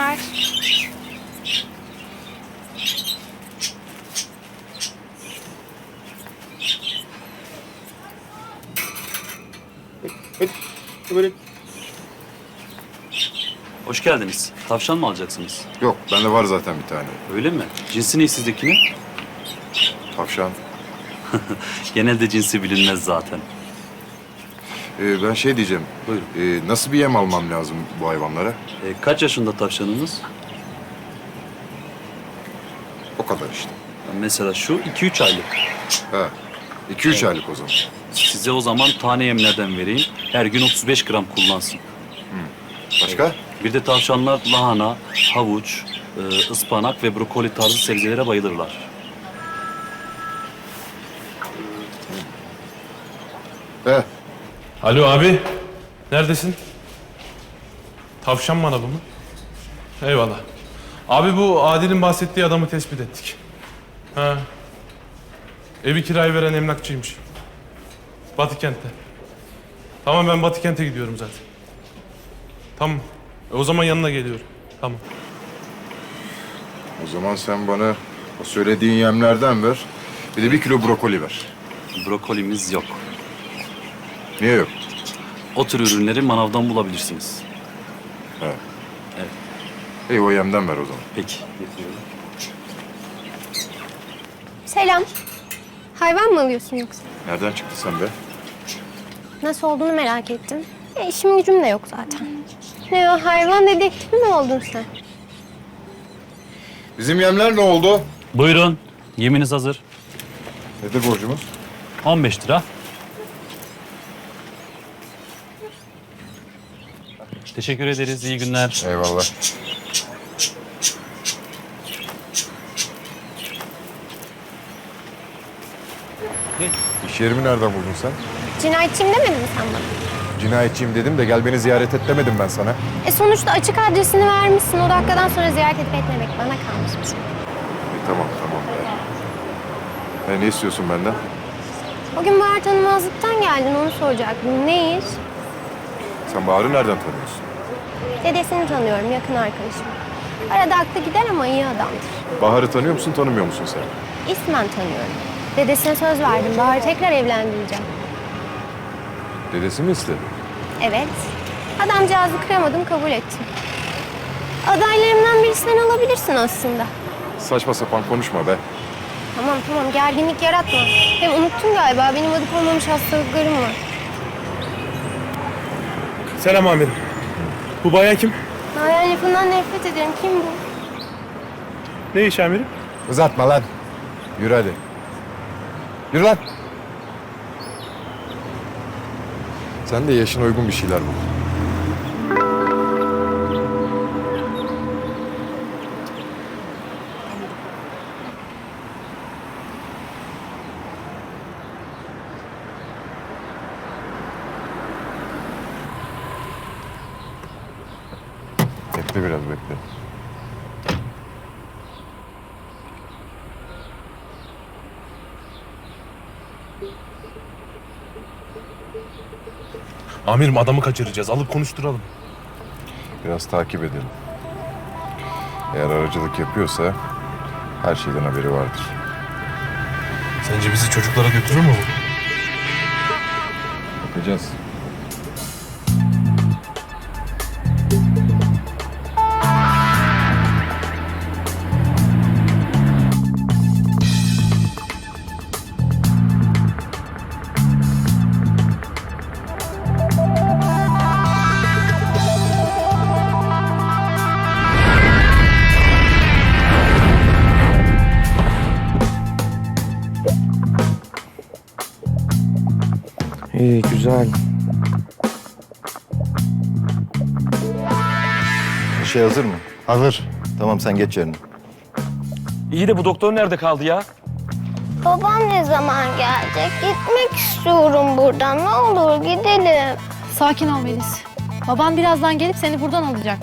akşamlar. Hadi, böyle. Hoş geldiniz. Tavşan mı alacaksınız? Yok, bende var zaten bir tane. Öyle mi? Cinsi ne sizdekinin? Tavşan. Genelde cinsi bilinmez zaten. Ee, ben şey diyeceğim. Buyurun. Ee, nasıl bir yem almam lazım bu hayvanlara? E, kaç yaşında tavşanınız? O kadar işte. Mesela şu 2-3 aylık. Ha. 2-3 aylık o zaman. Size o zaman tane yemlerden vereyim. Her gün 35 gram kullansın. Başka? Bir de tavşanlar lahana, havuç, e, ıspanak ve brokoli tarzı sebzelere bayılırlar. He. Alo abi. Neredesin? Tavşan manavı mı? Eyvallah. Abi bu Adil'in bahsettiği adamı tespit ettik. Ha. Evi kiraya veren emlakçıymış. Batı kentte. Tamam ben Batı kente gidiyorum zaten. Tamam. E, o zaman yanına geliyorum. Tamam. O zaman sen bana o söylediğin yemlerden ver. Bir de bir kilo brokoli ver. Brokolimiz yok. Niye yok? O tür ürünleri manavdan bulabilirsiniz. İyi o yemden ver o zaman. Peki. Selam. Hayvan mı alıyorsun yoksa? Nereden çıktı sen be? Nasıl olduğunu merak ettim. E, işim gücüm de yok zaten. Ne o hayvan dedektifi mi oldun sen? Bizim yemler ne oldu? Buyurun. Yeminiz hazır. Nedir borcumuz? 15 lira. Teşekkür ederiz. İyi günler. Eyvallah. İş yerimi nereden buldun sen? Cinayetçiyim demedin mi sen bana? Cinayetçiyim dedim de gel beni ziyaret et demedim ben sana. E sonuçta açık adresini vermişsin. O dakikadan sonra ziyaret edip etmemek bana kalmış bir şey. İyi, tamam tamam. E, ne istiyorsun benden? O gün Bahar tanımazlıktan geldin onu soracaktım. Ne iş? Sen Bahar'ı nereden tanıyorsun? Dedesini tanıyorum yakın arkadaşım. Arada aklı gider ama iyi adamdır. Bahar'ı tanıyor musun tanımıyor musun sen? İsmen tanıyorum. Dedesine söz verdim. Bahar'ı tekrar evlendireceğim. Dedesi mi istedi? Evet. Adamcağızı kıramadım, kabul ettim. Adaylarımdan birisini alabilirsin aslında. Saçma sapan konuşma be. Tamam tamam, gerginlik yaratma. Hem unuttun galiba, benim adı konmamış hastalıklarım var. Selam amirim. Bu bayan kim? Nayan lafından nefret ederim. Kim bu? Ne iş amirim? Uzatma lan. Yürü hadi. Yürü lan. Sen de yaşına uygun bir şeyler bul. Amirim adamı kaçıracağız. Alıp konuşturalım. Biraz takip edelim. Eğer aracılık yapıyorsa her şeyden haberi vardır. Sence bizi çocuklara götürür mü bu? Bakacağız. İyi güzel. Şey hazır mı? Hazır. Tamam sen geç yerine. İyi de bu doktor nerede kaldı ya? Babam ne zaman gelecek? Gitmek istiyorum buradan. Ne olur gidelim. Sakin ol Melis. Baban birazdan gelip seni buradan alacak.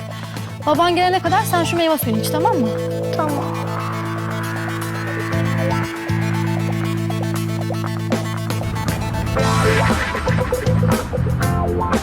Baban gelene kadar sen şu meyve suyunu iç tamam mı? Tamam. Wow.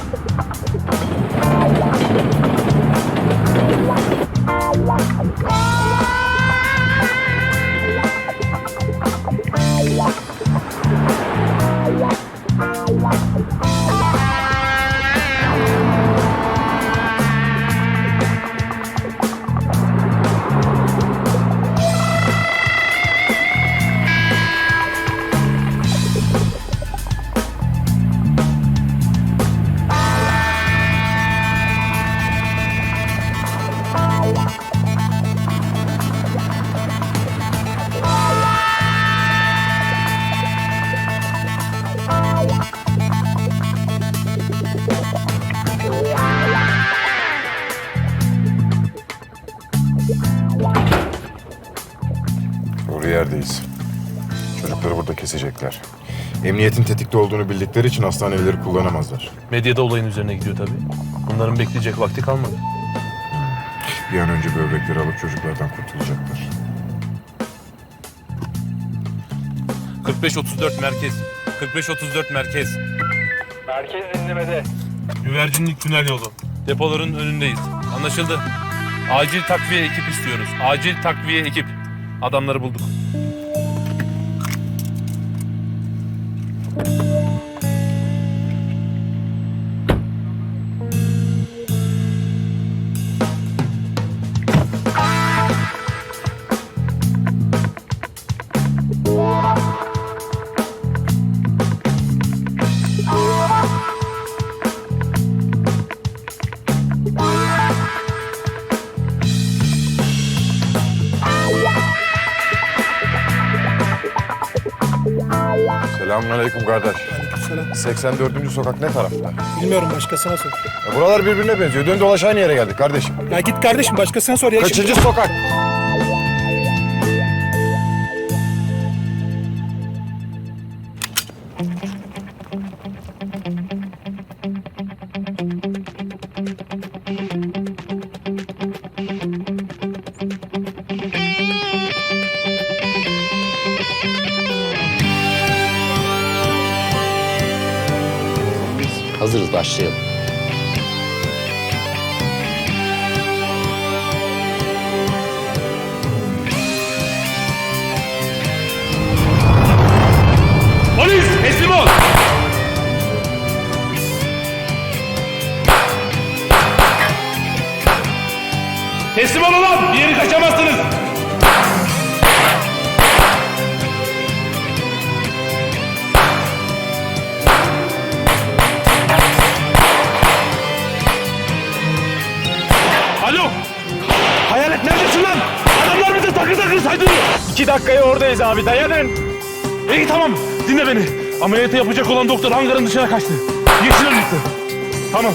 Kesecekler. Emniyetin tetikte olduğunu bildikleri için hastaneleri kullanamazlar. Medyada olayın üzerine gidiyor tabii. Bunların bekleyecek vakti kalmadı. Bir an önce böbrekleri alıp çocuklardan kurtulacaklar. 45-34 merkez. 45-34 merkez. Merkez dinlemede. Güvercinlik tünel yolu. Depoların önündeyiz. Anlaşıldı. Acil takviye ekip istiyoruz. Acil takviye ekip. Adamları bulduk. Selamünaleyküm kardeş. Aleykümselam. 84. sokak ne tarafta? Bilmiyorum başkasına sor. Ya buralar birbirine benziyor. Dön dolaş aynı yere geldik kardeşim. Ya git kardeşim başkasına sor ya. şimdi. Kaçıncı sokak? Hazırız başlayalım. Polis teslim ol. Teslim olun lan. Bir yeri kaçamazsınız. Takır takır saydırıyor. İki dakikaya oradayız abi dayanın. İyi tamam. Dinle beni. Ameliyatı yapacak olan doktor hangarın dışına kaçtı. Yeşil önlüklü. Tamam.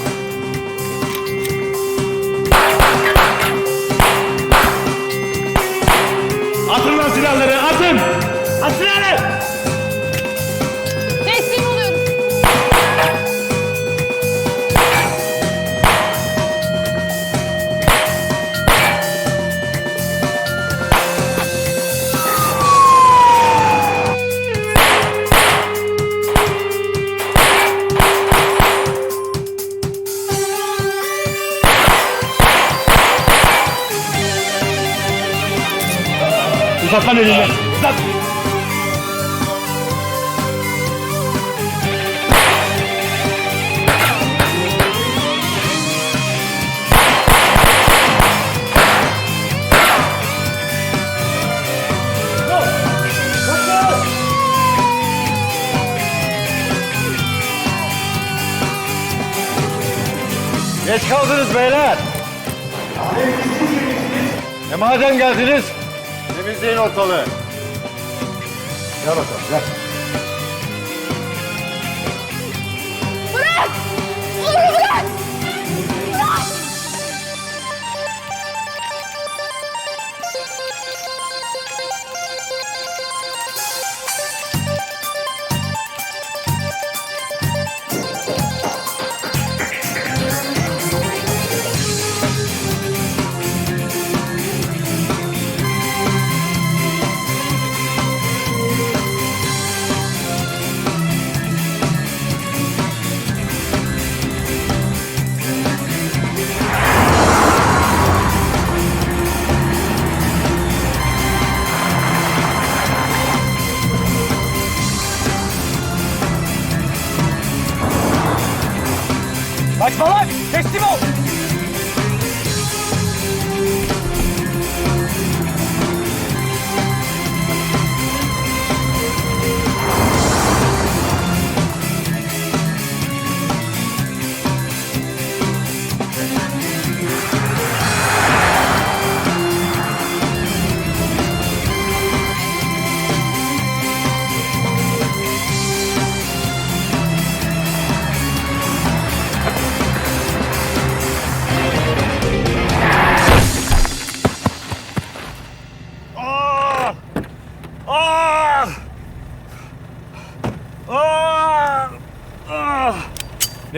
Atın lan silahları, atın! At silahları! Lan elini. Uzat. Geç kaldınız beyler. E madem geldiniz, Temizleyin ortalığı. Gel bakalım gel. Bırak! Onu bırak!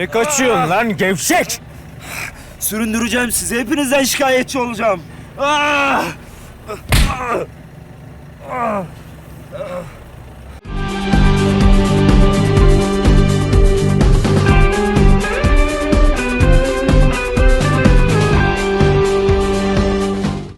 Ne kaçıyorsun lan gevşek? Süründüreceğim sizi. Hepinizden şikayetçi olacağım. Ah! Ah! Ah!